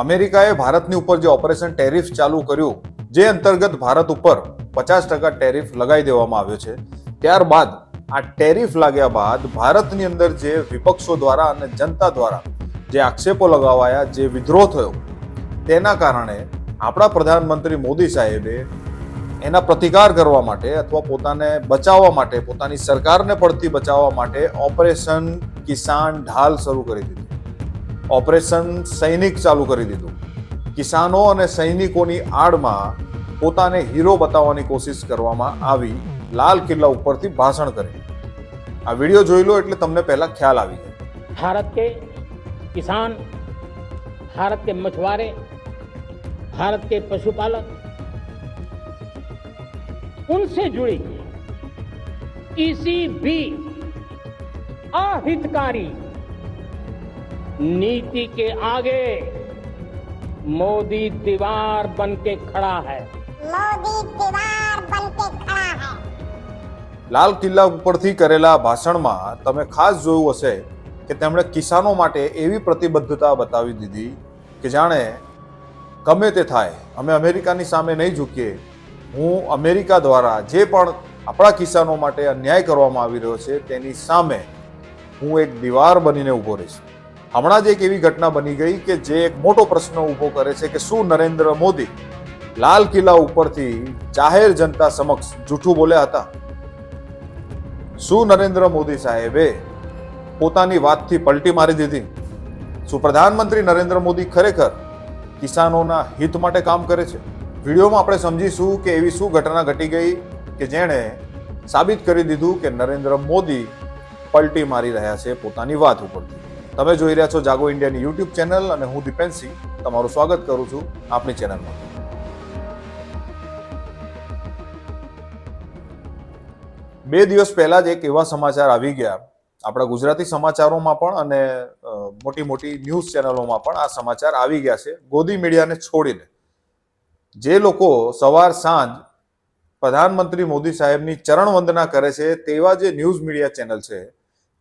અમેરિકાએ ભારતની ઉપર જે ઓપરેશન ટેરિફ ચાલુ કર્યું, જે અંતર્ગત ભારત ઉપર પચાસ ટકા ટેરિફ લગાવી દેવામાં આવ્યો છે, ત્યારબાદ આ ટેરિફ લાગ્યા બાદ ભારતની અંદર જે વિપક્ષો દ્વારા અને જનતા દ્વારા જે આક્ષેપો લગાવાયા, જે વિદ્રોહ થયો, તેના કારણે આપણા પ્રધાનમંત્રી મોદી સાહેબે એના પ્રતિકાર કરવા માટે અથવા પોતાને બચાવવા માટે, પોતાની સરકારને પડતી બચાવવા માટે ઓપરેશન કિસાન ઢાલ શરૂ કરી દીધું. ઓપરેશન સૈનિક ચાલુ કરી દીધું કિસાનો અને સૈનિકોની આડમાં પોતાને હીરો બતાવવાની કોશિશ કરવામાં આવી લાલ કિલ્લા ઉપરથી ભાષણ કરી આ વિડીયો જોઈ લો એટલે તમને પહેલા ખ્યાલ આવી જાય भारत के किसान भारत के मछुआरे भारत के पशुपालक उनसे जुड़ी किसी भी अहितकारी नीति के आगे मोदी दीवार बन के खड़ा है मोदी दीवार बन के खड़ा है લાલ કિલ્લા ઉપરથી કરેલા ભાષણમાં તમે ખાસ જોયું હશે કે તેમણે કિસાનો માટે એવી પ્રતિબદ્ધતા બતાવી દીધી કે જાણે ગમે તે થાય અમે અમેરિકાની સામે નહીં ઝૂકીએ હું અમેરિકા દ્વારા જે પણ આપણા કિસાનો માટે અન્યાય કરવામાં આવી રહ્યો છે તેની સામે હું એક દીવાર બનીને ઊભો રહીશ હમણાં જ એક એવી ઘટના બની ગઈ કે જે એક મોટો પ્રશ્ન ઊભો કરે છે કે શું નરેન્દ્ર મોદી લાલ કિલ્લા ઉપરથી જાહેર જનતા સમક્ષ જૂઠું બોલ્યા હતા? શું નરેન્દ્ર મોદી સાહેબે પોતાની વાતથી પલટી મારી દીધી? શું પ્રધાનમંત્રી નરેન્દ્ર મોદી ખરેખર કિસાનોના હિત માટે કામ કરે છે? વિડીયોમાં આપણે સમજીશું કે એવી શું ઘટના ઘટી ગઈ કે જેણે સાબિત કરી દીધું કે નરેન્દ્ર મોદી પલટી મારી રહ્યા છે પોતાની વાત ઉપરથી. તમે જોઈ રહ્યા છો જાગો ઇન્ડિયાની યુટ્યુબ ચેનલ અને હું દીપેન્દ્રસિંહ તમારું સ્વાગત કરું છું આપણી ચેનલમાં. બે દિવસ પહેલા જ એક એવા સમાચાર આવી ગયા. આપણા ગુજરાતી સમાચારોમાં પણ અને મોટી મોટી ન્યૂઝ ચેનલોમાં પણ આ સમાચાર આવી ગયા છે. ગોદી મીડિયાને છોડીને. જે લોકો સવાર સાંજ પ્રધાનમંત્રી મોદી સાહેબની ચરણ વંદના કરે છે તેવા જે ન્યૂઝ મીડિયા ચેનલ છે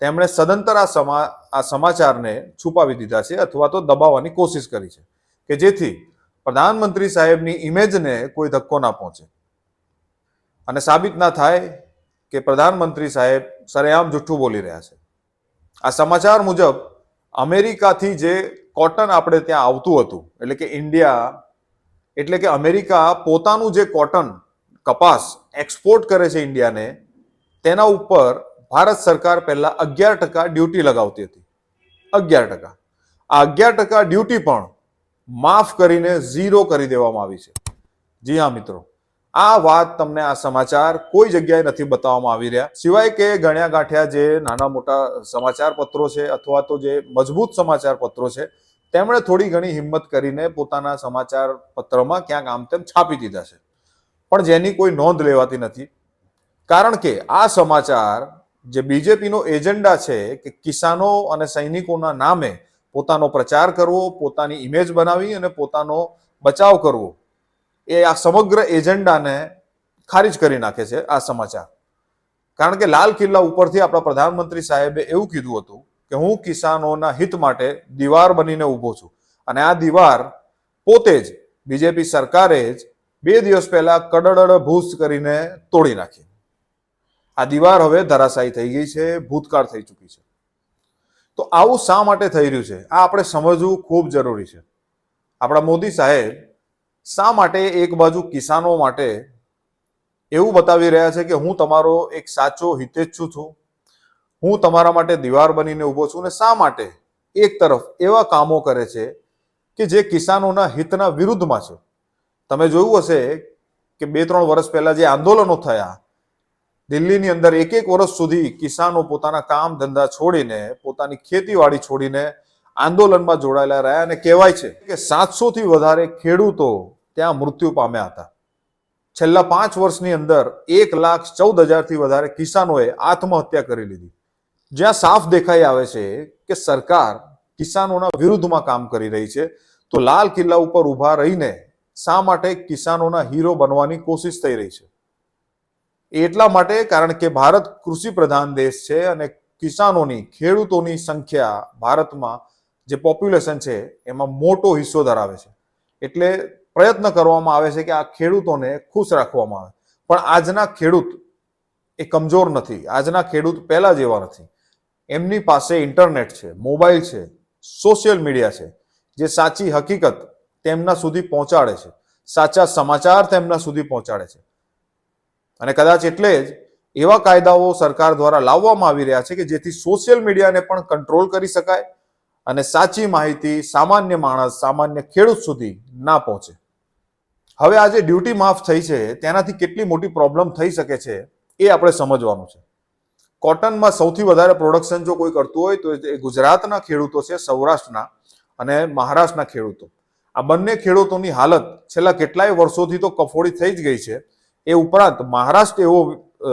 તેમણે સદંતર આ સમા, આ સમાચારને છુપાવી દીધા છે અથવા તો દબાવવાની કોશિશ કરી છે કે જેથી પ્રધાનમંત્રી સાહેબની ઇમેજને કોઈ ધક્કો ના પહોંચે. અને સાબિત ના થાય કે પ્રધાનમંત્રી સાહેબ સરેઆમ જુઠ્ઠું બોલી રહ્યા છે. આ સમાચાર મુજબ અમેરિકાથી જે કોટન આપણે ત્યાં આવતું હતું, એટલે કે ઇન્ડિયા, એટલે કે અમેરિકા પોતાનું જે કોટન કપાસ એક્સપોર્ટ કરે છે ઇન્ડિયાને, તેના ઉપર ભારત સરકાર પહેલા અગિયાર ટકા ડ્યુટી લગાવતી હતી. અગિયાર ટકા. આ અગિયાર ટકા ડ્યુટી પણ માફ કરીને ઝીરો કરી દેવામાં આવી છે. જી હા, મિત્રો. આ વાત તમને આ સમાચાર કોઈ જગ્યાએ નથી બતાવવામાં આવી રહ્યા. સિવાય કે ગણ્યા ગાંઠ્યા જે નાના મોટા સમાચાર પત્રો છે અથવા તો જે મજબૂત સમાચાર પત્રો છે, તેમણે થોડી ઘણી હિંમત કરીને પોતાના સમાચાર પત્રમાં ક્યાંક આમ તેમ છાપી દીધા છે. પણ જેની કોઈ નોંધ લેવાતી નથી. કારણ કે આ સમાચાર જે બીજેપીનો એજન્ડા છે કે કિસાનો અને સૈનિકોના નામે પોતાનો પ્રચાર કરવો, પોતાની ઇમેજ બનાવી અને પોતાનો બચાવ કરવો, એ આ સમગ્ર એજન્ડાને ખારીજ કરી નાખે છે આ સમાચાર. કારણ કે લાલ કિલ્લા ઉપરથી આપણા પ્રધાનમંત્રી સાહેબે એવું કીધું હતું કે હું કિસાનોના હિત માટે દીવાર બનીને ઊભો છું. અને આ દીવાર પોતે જ બીજેપી સરકારે જ બે દિવસ પહેલા કડડ ભૂસ કરીને તોડી નાખી. આ દીવાર હવે ધરાશાયી થઈ ગઈ છે, ભૂતકાળ થઈ ચૂકી છે. તો આવું શા માટે થઈ રહ્યું છે? આ આપણે સમજવું ખૂબ જરૂરી છે. આપણા મોદી સાહેબ શા માટે એક બાજુ કિસાનો માટે એવું બતાવી રહ્યા છે કે હું તમારો એક સાચો હિતેચ્છુ છું, હું તમારા માટે દીવાર બનીને ઊભો છું અને શા માટે એક તરફ એવા કામો કરે છે કે જે કિસાનોના હિતના વિરુદ્ધમાં છે. તમે જોયું હશે કે બે ત્રણ વર્ષ પહેલા જે આંદોલનો થયા દિલ્હીની અંદર એક એક વર્ષ સુધી કિસાનો પોતાના કામ ધંધા છોડીને, પોતાની ખેતીવાડી છોડીને આંદોલનમાં જોડાયેલા રહ્યા અને કહેવાય છે કે સાતસો થી વધારે ખેડૂતો ત્યાં મૃત્યુ પામ્યા હતા. છેલ્લા પાંચ વર્ષની અંદર એક લાખ ચૌદ હજારથી વધારે કિસાનોએ આત્મહત્યા કરી લીધી. જ્યાં સાફ દેખાઈ આવે છે કે સરકાર કિસાનોના વિરુદ્ધમાં કામ કરી રહી છે, તો લાલ કિલ્લા ઉપર ઊભા રહીને શા માટે કિસાનોના હીરો બનવાની કોશિશ થઈ રહી છે? એટલા માટે કારણ કે ભારત કૃષિ પ્રધાન દેશ છે અને કિસાનોની, ખેડૂતોની સંખ્યા ભારતમાં જે પોપ્યુલેશન છે, એમાં મોટો હિસ્સો ધરાવે છે. એટલે પ્રયત્ન કરવામાં આવે છે કે આ ખેડૂતોને ખુશ રાખવામાં આવે. પણ આજના ખેડૂત એ કમજોર નથી. આજના ખેડૂત પહેલા જેવા નથી. એમની પાસે ઇન્ટરનેટ છે મોબાઈલ છે સોશિયલ મીડિયા છે, જે સાચી હકીકત તેમના સુધી પહોંચાડે છે. સાચા સમાચાર તેમના સુધી પહોંચાડે છે. અને કદાચ એટલે જ એવા કાયદાઓ સરકાર દ્વારા લાવવામાં આવી રહ્યા છે કે જેથી સોશિયલ મીડિયાને પણ કંટ્રોલ કરી શકાય અને સાચી માહિતી સામાન્ય માણસ, સામાન્ય ખેડૂત સુધી ના પહોંચે. હવે આજે ડ્યુટી માફ થઈ છે, તેનાથી કેટલી મોટી પ્રોબ્લેમ થઈ શકે છે, એ આપણે સમજવાનું છે. કોટનમાં સૌથી વધારે પ્રોડક્શન જો કોઈ કરતું હોય, તો એ ગુજરાતના ખેડૂતો છે, સૌરાષ્ટ્રના અને મહારાષ્ટ્રના ખેડૂતો. આ બંને ખેડૂતોની હાલત છેલ્લા કેટલાય વર્ષોથી તો કફોડી થઈ જ ગઈ છે. એ ઉપરાંત મહારાષ્ટ્ર એવો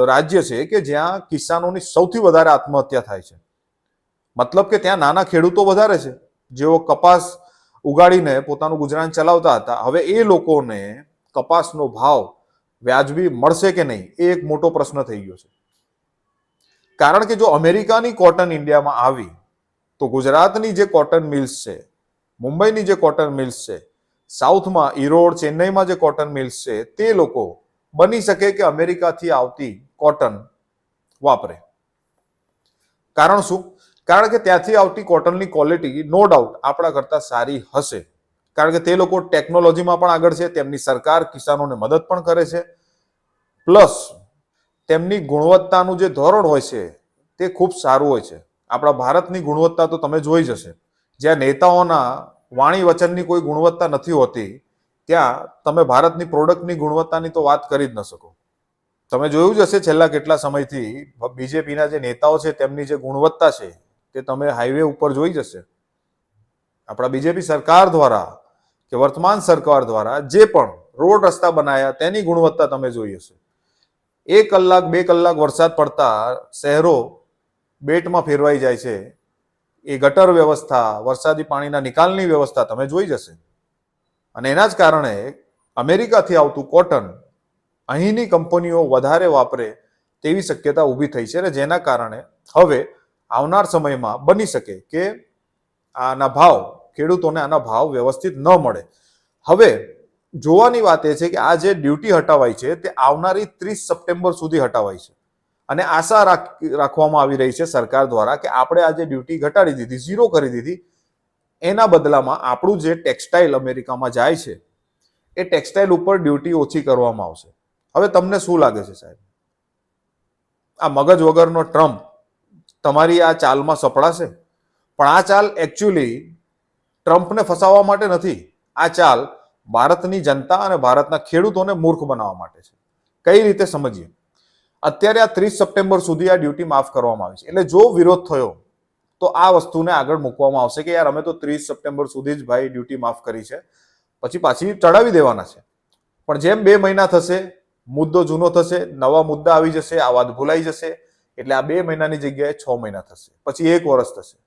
રાજ્ય છે કે જ્યાં કિસાનોની સૌથી વધારે આત્મહત્યા થાય છે. મતલબ કે ત્યાં નાના ખેડૂતો વધારે છે. જેઓ કપાસ ઉગાડીને પોતાનું ગુજરાન ચલાવતા હતા. હવે એ લોકોને કપાસનો ભાવ વ્યાજબી મળશે કે નહીં એ એક મોટો પ્રશ્ન થઈ ગયો છે. કારણ કે જો અમેરિકાની કોટન ઇન્ડિયામાં આવી, તો ગુજરાતની જે કોટન મિલ્સ છે, મુંબઈની જે કોટન મિલ્સ છે, સાઉથમાં ઈરોડ, ચેન્નઈમાં જે કોટન મિલ્સ છે, તે લોકો બની શકે કે અમેરિકાથી આવતી કોટન વાપરે. કારણ શું? કારણ કે ત્યાંથી આવતી કોટનની ક્વોલિટી નો ડાઉટ આપણા કરતાં સારી હશે. કારણ કે તે લોકો ટેકનોલોજીમાં પણ આગળ છે, તેમની સરકાર કિસાનોને મદદ પણ કરે છે. પ્લસ તેમની ગુણવત્તાનું જે ધોરણ હોય છે, તે ખૂબ સારું હોય છે. આપણા ભારતની ગુણવત્તા તો તમે જોઈ જશે જ્યાં નેતાઓના વાણી વચનની કોઈ ગુણવત્તા નથી હોતી ત્યાં તમે ભારતની પ્રોડક્ટની ગુણવત્તાની તો વાત કરી જ ન શકો. તમે જોયું જ હશે છેલ્લા કેટલા સમયથી બીજેપીના જે નેતાઓ છે તેમની જે ગુણવત્તા છે તે તમે હાઈવે ઉપર જોઈ જશે આપણા બીજેપી સરકાર દ્વારા કે વર્તમાન સરકાર દ્વારા જે પણ રોડ રસ્તા બનાયા તેની ગુણવત્તા તમે જોઈ હશે. એક કલાક, બે કલાક વરસાદ પડતા શહેરો બેટમાં ફેરવાઈ જાય છે. એ ગટર વ્યવસ્થા, વરસાદી પાણીના નિકાલની વ્યવસ્થા તમે જોઈ જશે અને એના જ કારણે અમેરિકાથી આવતું કોટન અહીંની કંપનીઓ વધારે વાપરે તેવી શક્યતા ઊભી થઈ છે અને જેના કારણે હવે આવનાર સમયમાં બની શકે કે આના ભાવ, ખેડૂતોને આના ભાવ વ્યવસ્થિત ન મળે. હવે જોવાની વાત એ છે કે આ જે ડ્યુટી હટાવાઈ છે તે આવનારી ત્રીસ સપ્ટેમ્બર સુધી હટાવાઈ છે. અને આશા રાખ- રાખવામાં આવી રહી છે સરકાર દ્વારા કે આપણે આ જે ડ્યુટી ઘટાડી દીધી, ઝીરો કરી દીધી એના બદલામાં આપણું જે ટેક્સટાઇલ અમેરિકામાં જાય છે, એ ટેક્સટાઇલ ઉપર ડ્યુટી ઓછી કરવામાં આવશે. હવે તમને શું લાગે છે સાહેબ? આ મગજ વગરનો ટ્રમ્પ તમારી આ ચાલમાં સપડાશે? પણ આ ચાલ એકચ્યુઅલી ટ્રમ્પને ફસાવવા માટે નથી. આ ચાલ ભારતની જનતા અને ભારતના ખેડૂતોને મૂર્ખ બનાવવા માટે છે. કઈ રીતે સમજીએ? અત્યારે આ ત્રીસ સપ્ટેમ્બર સુધી આ ડ્યુટી માફ કરવામાં આવી છે. એટલે જો વિરોધ થયો તો આ વસ્તુને આગળ મૂકવામાં આવશે કે યાર, અમે તો ત્રીસ સપ્ટેમ્બર સુધી જ ભાઈ ડ્યુટી માફ કરી છે. પછી પાછી ચડાવી દેવાના છે. પણ જેમ બે મહિના થશે, મુદ્દો જૂનો થશે, નવા મુદ્દા આવી જશે, આ વાત ભૂલાઈ જશે, એટલે આ બે મહિનાની જગ્યાએ છ મહિના થશે. પછી એક વર્ષ થશે.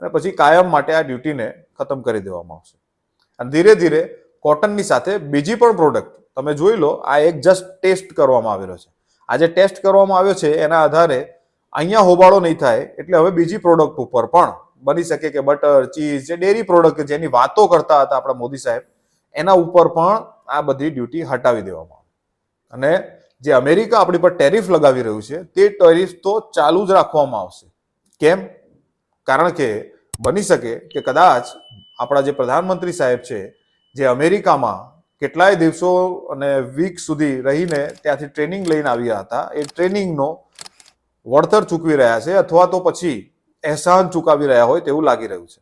અને પછી કાયમ માટે આ ડ્યુટીને ખતમ કરી દેવામાં આવશે. અને ધીરે ધીરે કોટનની સાથે બીજી પણ પ્રોડક્ટ તમે જોઈ લો, આ એક જસ્ટ ટેસ્ટ કરવામાં આવેલો છે. આ જે ટેસ્ટ કરવામાં આવ્યો છે, એના આધારે અહીંયા હોબાળો નહીં થાય, એટલે હવે બીજી પ્રોડક્ટ ઉપર પણ બની શકે કે બટર ચીઝ જે ડેરી પ્રોડક્ટ જેની વાતો કરતા હતા આપણા મોદી સાહેબ, એના ઉપર પણ આ બધી ડ્યુટી હટાવી દેવામાં અને જે અમેરિકા આપણી પર ટેરિફ લગાવી રહ્યું છે, તે ટેરિફ તો ચાલુ જ રાખવામાં આવશે. કેમ? કારણ કે બની શકે કે કદાચ આપણા જે પ્રધાનમંત્રી સાહેબ છે, જે અમેરિકામાં કેટલાય દિવસો અને વીક સુધી રહીને ત્યાંથી ટ્રેનિંગ લઈને આવ્યા હતા, એ ટ્રેનિંગનો વળતર ચૂકવી રહ્યા છે અથવા તો પછી અહેસાન ચૂકવી રહ્યા હોય તેવું લાગી રહ્યું છે.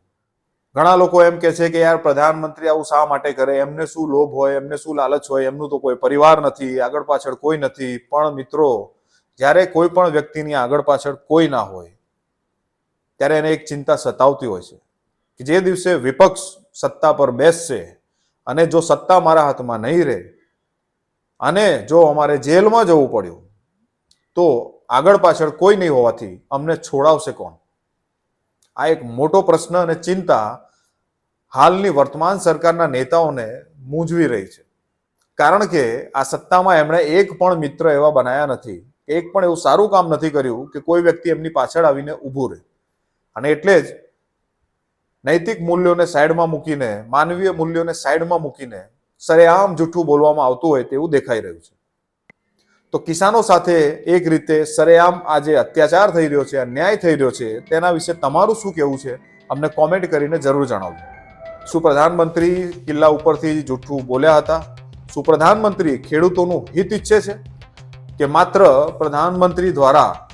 ઘણા લોકો એમ કે છે કે યાર પ્રધાનમંત્રી આવું શા માટે કરે? એમને શું લોભ હોય? એમને શું લાલચ હોય? એમનું તો કોઈ પરિવાર નથી, આગળ પાછળ કોઈ નથી. પણ મિત્રો, જ્યારે કોઈ પણ વ્યક્તિની આગળ પાછળ કોઈ ના હોય, ત્યારે એને એક ચિંતા સતાવતી હોય છે કે જે દિવસે વિપક્ષ સત્તા પર બેસશે અને જો સત્તા મારા હાથમાં નહીં રહે અને જો અમારે જેલમાં જવું પડ્યું, તો આગળ પાછળ કોઈ નહીં હોવાથી અમને છોડાવશે કોણ? આ એક મોટો પ્રશ્ન અને ચિંતા હાલની વર્તમાન સરકારના નેતાઓને મૂંઝવી રહી છે. કારણ કે આ સત્તામાં એમણે એક પણ મિત્ર એવા બનાયા નથી. એક પણ એવું સારું કામ નથી કર્યું કે કોઈ વ્યક્તિ એમની પાછળ આવીને ઊભું રહે. અને એટલે જ નૈતિક મૂલ્યોને સાઈડમાં મૂકીને, માનવીય મૂલ્યોને સાઈડમાં મૂકીને સરેઆમ જૂઠું બોલવામાં આવતું હોય તેવું દેખાઈ રહ્યું છે. તો કિસાનો સાથે એક રીતે સરેઆમ આ જે અત્યાચાર થઈ રહ્યો છે, અન્યાય થઈ રહ્યો છે, તેના વિશે તમારું શું કહેવું છે? અમને કોમેન્ટ કરીને જરૂર જણાવજો. શું પ્રધાનમંત્રી કિલ્લા ઉપરથી જૂઠું બોલ્યા હતા. શું પ્રધાનમંત્રી ખેડૂતોનું હિત ઈચ્છે છે કે માત્ર પ્રધાનમંત્રી દ્વારા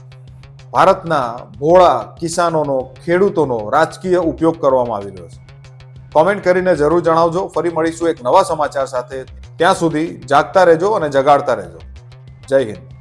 ભારતના ભોળા કિસાનોનો, ખેડૂતોનો રાજકીય ઉપયોગ કરવામાં આવી રહ્યો છે. કોમેન્ટ કરીને જરૂર જણાવજો. ફરી મળીશું એક નવા સમાચાર સાથે. ત્યાં સુધી જાગતા રહેજો અને જગાડતા રહેજો. જય હિન્દ.